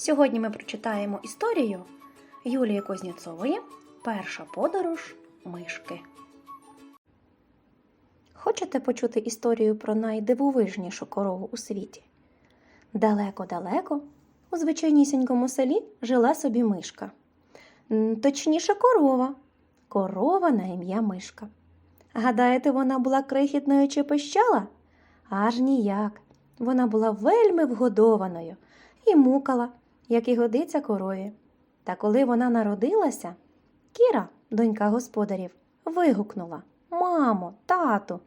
Сьогодні ми прочитаємо історію Юлії Козніцової Перша подорож мишки. Хочете почути історію про найдивовижнішу корову у світі? Далеко-далеко у звичайнісінькому селі жила собі мишка. Точніше, корова. Корова на ім'я мишка. Гадаєте, вона була крихітною чи пищала? Аж ніяк. Вона була вельми вгодованою і мукала, як і годиться корові. Та коли вона народилася, Кіра, донька господарів, вигукнула Мамо, тату,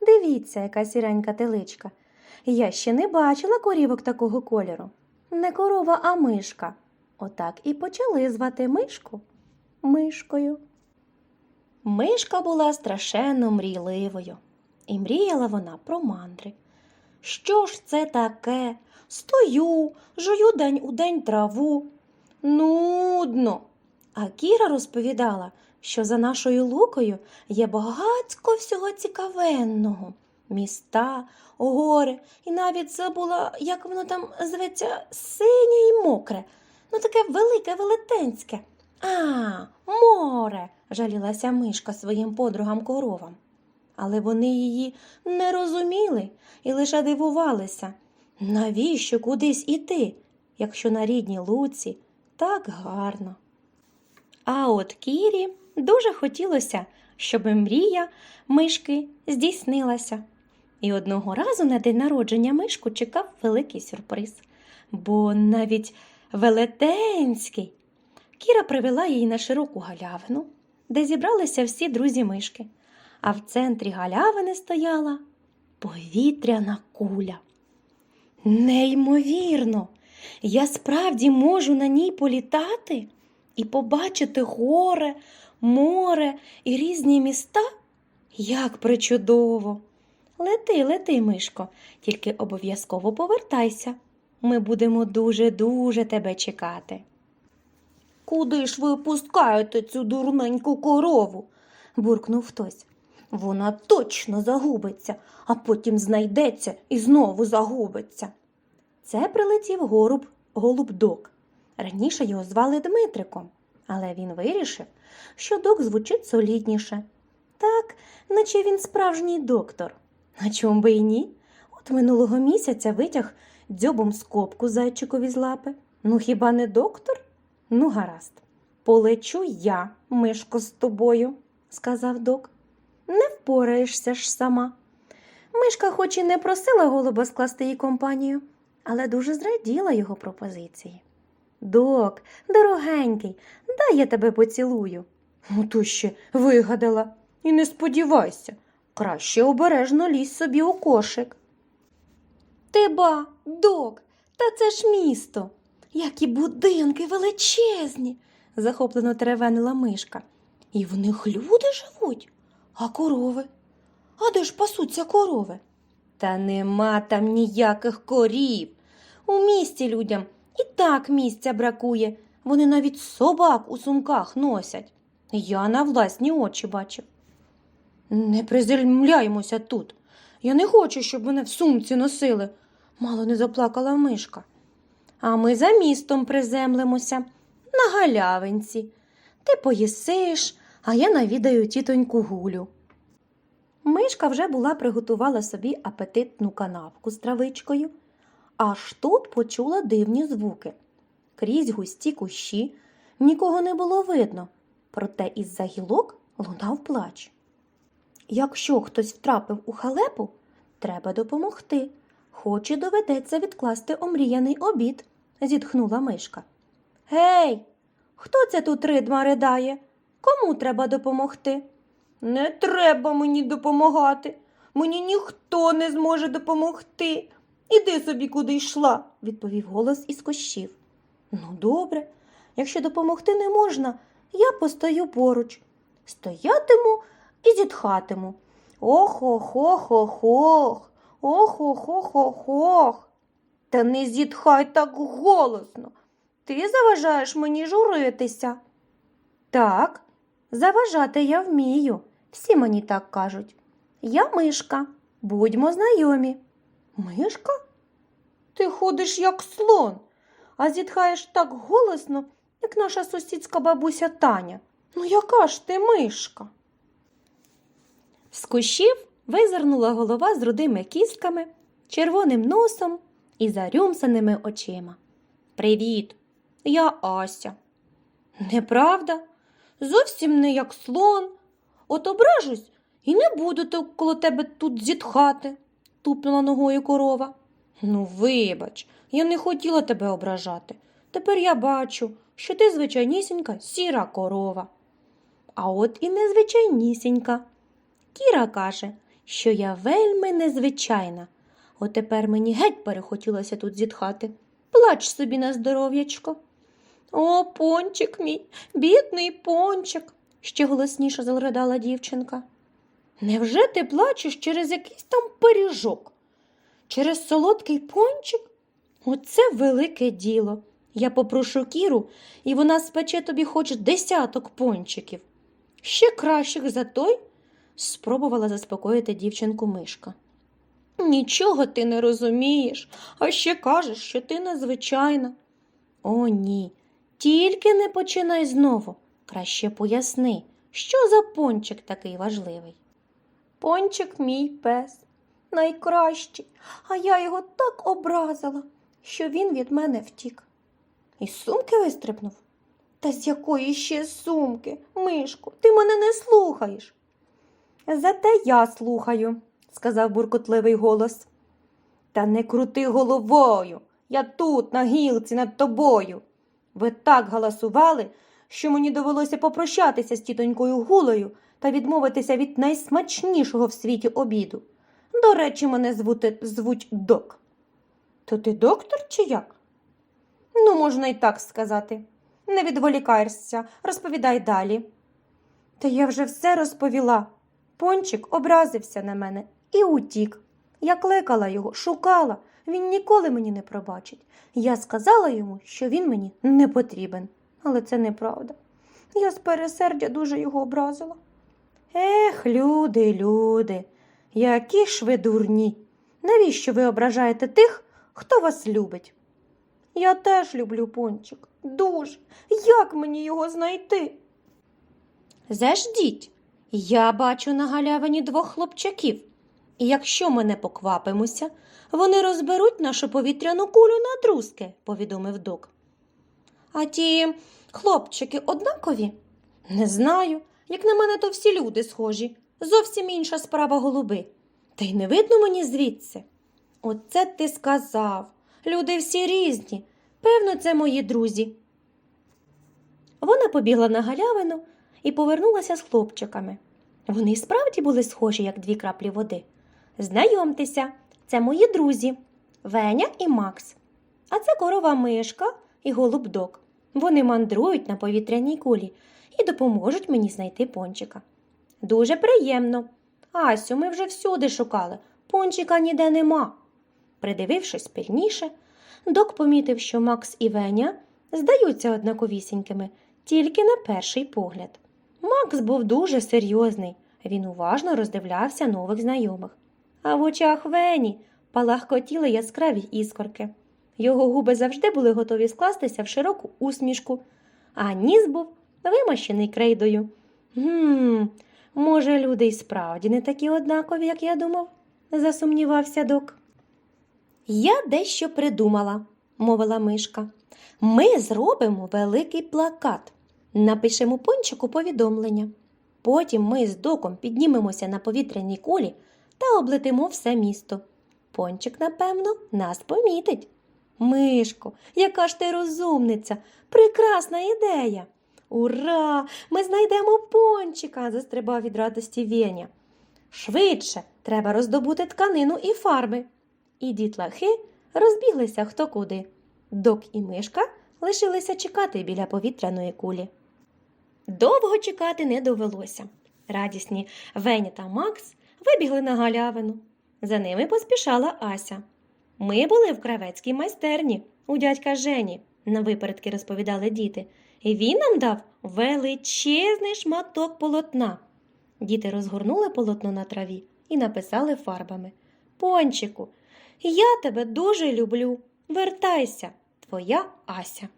дивіться, яка сіренька теличка. Я ще не бачила корівок такого кольору. Не корова, а мишка. Отак і почали звати мишку мишкою. Мишка була страшенно мрійливою, і мріяла вона про мандри. Що ж це таке? Стою, жую день у день траву. Нудно. А Кіра розповідала, що за нашою лукою є багацько всього цікавенного. Міста, гори, і навіть забула, як воно там зветься, синє і мокре. Ну таке велике, велетенське. А, море, жалілася мишка своїм подругам коровам. Але вони її не розуміли і лише дивувалися. Навіщо кудись іти, якщо на рідній луці так гарно? А от Кірі дуже хотілося, щоб мрія мишки здійснилася. І одного разу на день народження мишку чекав великий сюрприз, бо навіть велетенський. Кіра привела її на широку галявину, де зібралися всі друзі мишки, а в центрі галявини стояла повітряна куля. Неймовірно, я справді можу на ній політати і побачити горе, море і різні міста? Як причудово! Лети, лети, мишко, тільки обов'язково повертайся. Ми будемо дуже-дуже тебе чекати. Куди ж ви пускаєте цю дурненьку корову? буркнув хтось. Вона точно загубиться, а потім знайдеться і знову загубиться. Це прилетів горуб голуб Док. Раніше його звали Дмитриком, але він вирішив, що док звучить солідніше. Так, наче він справжній доктор. А чому би й ні? От минулого місяця витяг дзьобом скобку зайчикові з лапи. Ну хіба не доктор? Ну, гаразд. Полечу я, мишко, з тобою, сказав док. Не впораєшся ж сама. Мишка хоч і не просила голуба скласти їй компанію, але дуже зраділа його пропозиції. Док, дорогенький, дай я тебе поцілую. Ну, то ще вигадала. І не сподівайся, краще обережно лізь собі у кошик. Ти ба, док, та це ж місто. Які будинки величезні, захоплено теревенила мишка. І в них люди живуть, а корови. А де ж пасуться корови? Та нема там ніяких корів. У місті людям і так місця бракує. Вони навіть собак у сумках носять. Я на власні очі бачив. Не приземляймося тут. Я не хочу, щоб мене в сумці носили, мало не заплакала мишка. А ми за містом приземлимося на галявинці. Ти поїсиш, а я навідаю тітоньку гулю. Мишка вже була приготувала собі апетитну канапку з травичкою, аж тут почула дивні звуки. Крізь густі кущі нікого не було видно, проте із-за гілок лунав плач. Якщо хтось втрапив у халепу, треба допомогти, хоч і доведеться відкласти омріяний обід, зітхнула мишка. Гей, хто це тут ридма ридає? Кому треба допомогти? Не треба мені допомагати. Мені ніхто не зможе допомогти. Іди собі, куди йшла, відповів голос із кущів. Ну, добре, якщо допомогти не можна, я постою поруч. Стоятиму і зітхатиму. Ох-ох-ох-ох-ох, ох-ох-ох-ох-ох. Та не зітхай так голосно. Ти заважаєш мені журитися. Так, заважати я вмію. Всі мені так кажуть. Я мишка, будьмо знайомі. Мишка? Ти ходиш як слон, а зітхаєш так голосно, як наша сусідська бабуся Таня. Ну, яка ж ти мишка? З кущів визирнула голова з рудими кістками, червоним носом і зарюмсаними очима. Привіт, я Ася. Неправда, зовсім не як слон. От ображусь і не буду коло тебе тут зітхати, тупнула ногою корова. Ну, вибач, я не хотіла тебе ображати. Тепер я бачу, що ти звичайнісінька сіра корова. А от і незвичайнісінька. Кіра каже, що я вельми незвичайна. От тепер мені геть перехотілося тут зітхати. Плач собі на здоров'ячко. О, пончик мій, бідний пончик, ще голосніше заридала дівчинка. Невже ти плачеш через якийсь там пиріжок? Через солодкий пончик? Оце велике діло. Я попрошу Кіру, і вона спече тобі хоч десяток пончиків. Ще кращих за той, спробувала заспокоїти дівчинку мишка. Нічого ти не розумієш, а ще кажеш, що ти незвичайна. О, ні, тільки не починай знову. Краще поясни, що за пончик такий важливий. Пончик мій пес, найкращий, а я його так образила, що він від мене втік. Із сумки вистрибнув. Та з якої ще сумки, Мишко, ти мене не слухаєш. Зате я слухаю, сказав буркотливий голос. Та не крути головою. Я тут, на гілці, над тобою. Ви так галасували, що мені довелося попрощатися з тітонькою гулею та відмовитися від найсмачнішого в світі обіду. До речі, мене звути, звуть док. То ти доктор чи як? Ну, можна і так сказати. Не відволікаєшся, розповідай далі. Та я вже все розповіла. Пончик образився на мене і утік. Я кликала його, шукала, він ніколи мені не пробачить. Я сказала йому, що він мені не потрібен, але це неправда. Я з пересердя дуже його образила. Ех, люди, люди, які ж ви дурні. Навіщо ви ображаєте тих, хто вас любить? Я теж люблю пончик. Дуже. Як мені його знайти? Заждіть, я бачу на галявині двох хлопчаків. І якщо ми не поквапимося, вони розберуть нашу повітряну кулю на друзки, повідомив док. А ті хлопчики однакові? Не знаю. Як на мене, то всі люди схожі. Зовсім інша справа голуби. Та й не видно мені звідси. Оце ти сказав. Люди всі різні. Певно, це мої друзі. Вона побігла на галявину і повернулася з хлопчиками. Вони справді були схожі, як дві краплі води. Знайомтеся, це мої друзі Веня і Макс. А це корова мишка і голубдок. Вони мандрують на повітряній кулі і допоможуть мені знайти пончика. Дуже приємно. Асю, ми вже всюди шукали. Пончика ніде нема. Придивившись пильніше, док помітив, що Макс і Веня здаються однаковісінькими, тільки на перший погляд. Макс був дуже серйозний, він уважно роздивлявся нових знайомих. А в очах Вені палахкотіли яскраві іскорки. Його губи завжди були готові скластися в широку усмішку, а ніс був вимащений крейдою. Гм, може, люди й справді не такі однакові, як я думав, засумнівався док. Я дещо придумала, мовила мишка. Ми зробимо великий плакат, напишемо пончику повідомлення. Потім ми з доком піднімемося на повітряній кулі та облетимо все місто. Пончик, напевно, нас помітить. Мишко, яка ж ти розумниця, прекрасна ідея. Ура! Ми знайдемо пончика, застрибав від радості Веня. Швидше треба роздобути тканину і фарби. І дітлахи розбіглися хто куди. Док і мишка лишилися чекати біля повітряної кулі. Довго чекати не довелося. Радісні Веня та Макс вибігли на галявину. За ними поспішала Ася. Ми були в кравецькій майстерні у дядька Жені, на випередки розповідали діти. І він нам дав величезний шматок полотна. Діти розгорнули полотно на траві і написали фарбами. Пончику, я тебе дуже люблю. Вертайся. твоя Ася.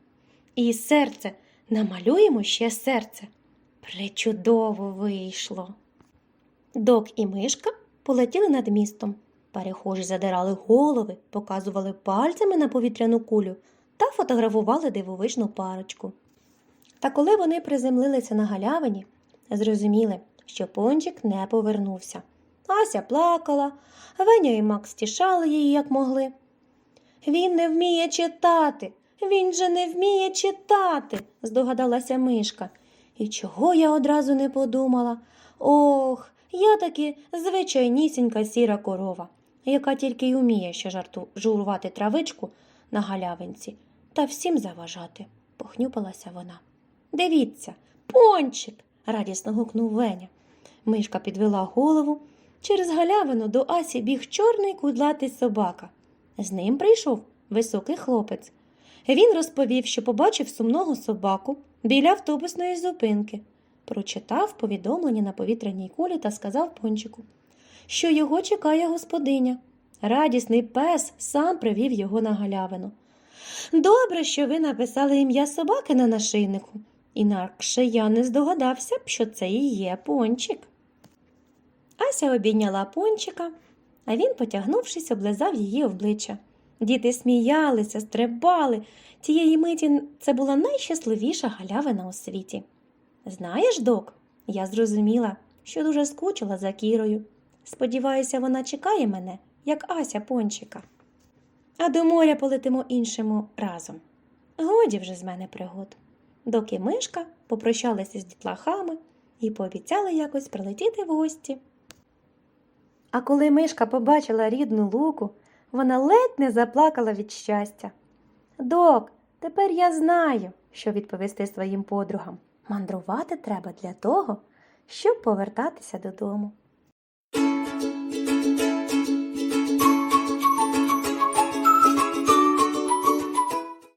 І серце намалюємо ще серце. Пречудово вийшло. Док і мишка полетіли над містом. Перехожі задирали голови, показували пальцями на повітряну кулю та фотографували дивовижну парочку. Та коли вони приземлилися на галявині, зрозуміли, що пончик не повернувся. Ася плакала, Веня і Макс тішали її, як могли. Він не вміє читати, він же не вміє читати, здогадалася мишка. І чого я одразу не подумала? Ох, я таки звичайнісінька сіра корова, яка тільки й уміє ще жарту журувати травичку на галявинці та всім заважати, похнюпалася вона. Дивіться, пончик. радісно гукнув Веня. Мишка підвела голову. Через галявину до Асі біг чорний кудлатий собака. З ним прийшов високий хлопець. Він розповів, що побачив сумного собаку біля автобусної зупинки, прочитав повідомлення на повітряній кулі та сказав пончику, що його чекає господиня. Радісний пес сам привів його на галявину. Добре, що ви написали ім'я собаки на нашийнику, інакше я не здогадався б, що це і є пончик. Ася обійняла пончика, а він, потягнувшись, облизав її обличчя. Діти сміялися, стрибали. Тієї миті це була найщасливіша галявина у світі. Знаєш, док, я зрозуміла, що дуже скучила за Кірою. Сподіваюся, вона чекає мене, як Ася пончика. А до моря полетимо іншому разом. Годі вже з мене пригод. Доки мишка попрощалася з дітлахами і пообіцяли якось прилетіти в гості. А коли мишка побачила рідну луку, вона ледь не заплакала від щастя. Док, тепер я знаю, що відповісти своїм подругам. Мандрувати треба для того, щоб повертатися додому.